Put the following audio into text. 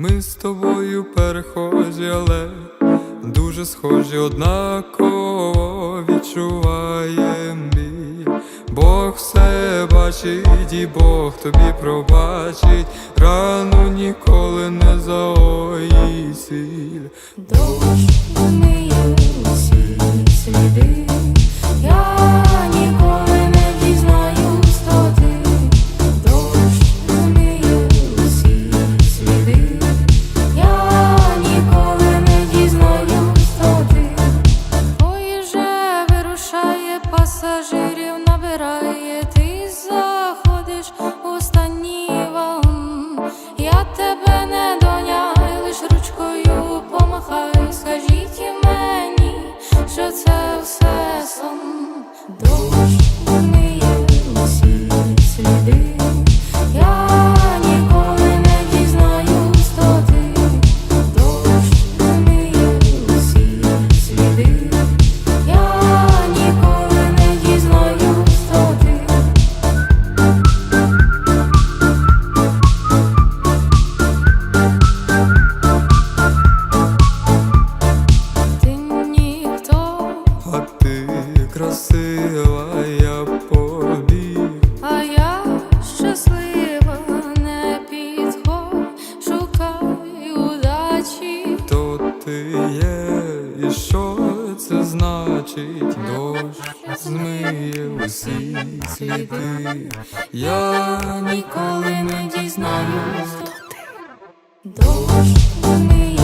Ми з тобою перехожі, але дуже схожі, однаково відчуваєм біль. Бог все бачить, і Бог тобі пробачить, рану ніколи не заої сіль. Дощ вмиє набирає, ти заходиш останній вагон. Я тебе не доняй, лиш ручкою помахай, скажіть мені, що це все сон. Дощ красива, я побіг. а я щаслива, не підходь, шукай удачі. Хто ти є, і що це значить? Дощ змиє усі сліди. Я ніколи не дізнаюсь, хто ти. Дощ вмиє